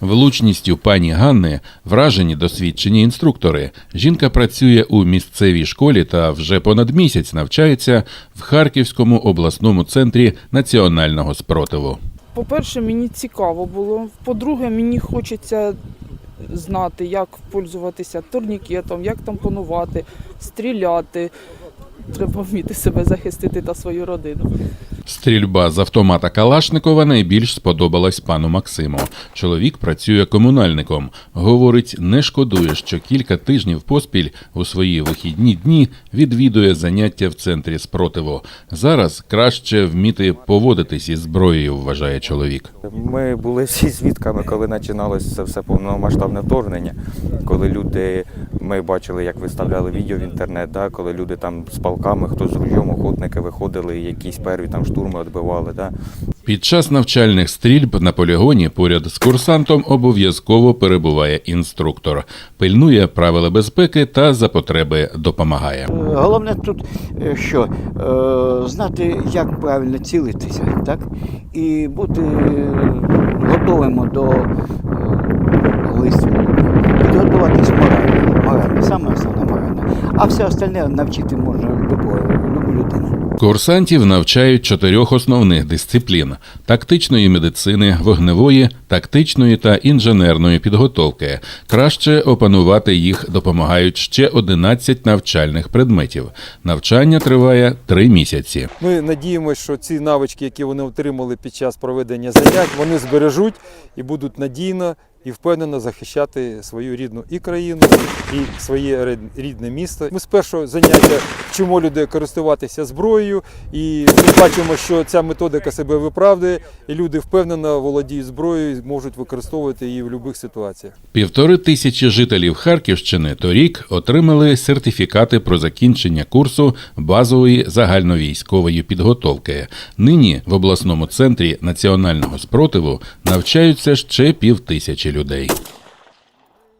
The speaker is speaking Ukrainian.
Влучністю пані Ганни вражені досвідчені інструктори. Жінка працює у місцевій школі та вже понад місяць навчається в Харківському обласному центрі національного спротиву. По-перше, мені цікаво було. По-друге, мені хочеться знати, як пользуватися турнікетом, як там панувати, стріляти. Треба вміти себе захистити та свою родину. Стрільба з автомата Калашникова найбільш сподобалась пану Максиму. Чоловік працює комунальником. Говорить, не шкодує, що кілька тижнів поспіль у свої вихідні дні відвідує заняття в центрі спротиву. Зараз краще вміти поводитись із зброєю, вважає чоловік. Ми були всі свідками, коли починалося все повномасштабне вторгнення. Коли люди, ми бачили, як виставляли відео в інтернет, да, коли люди там з палками, хто з ружьом, охотники виходили, і якісь перві там штурми відбивали. Да. Під час навчальних стрільб на полігоні поряд з курсантом обов'язково перебуває інструктор, пильнує правила безпеки та за потреби допомагає. Е, Головне тут е, що е, знати, як правильно цілитися, так? І бути готовим до вистрілу. Підготуватись морально. А все остальне навчити можна любого, любу людину. Курсантів навчають чотирьох основних дисциплін: тактичної медицини, вогневої, тактичної та інженерної підготовки. Краще опанувати їх допомагають ще 11 навчальних предметів. Навчання триває три місяці. Ми надіємося, що ці навички, які вони отримали під час проведення занять, вони збережуть і будуть надійно і впевнено захищати свою рідну і країну, і своє рідне місто. Ми з першого заняття вчимо людей користуватися зброєю, і ми бачимо, що ця методика себе виправдує, і люди впевнено володіють зброєю, і можуть використовувати її в будь-яких ситуаціях. Півтори тисячі жителів Харківщини торік отримали сертифікати про закінчення курсу базової загальновійськової підготовки. Нині в обласному центрі національного спротиву навчаються ще півтисячі людей.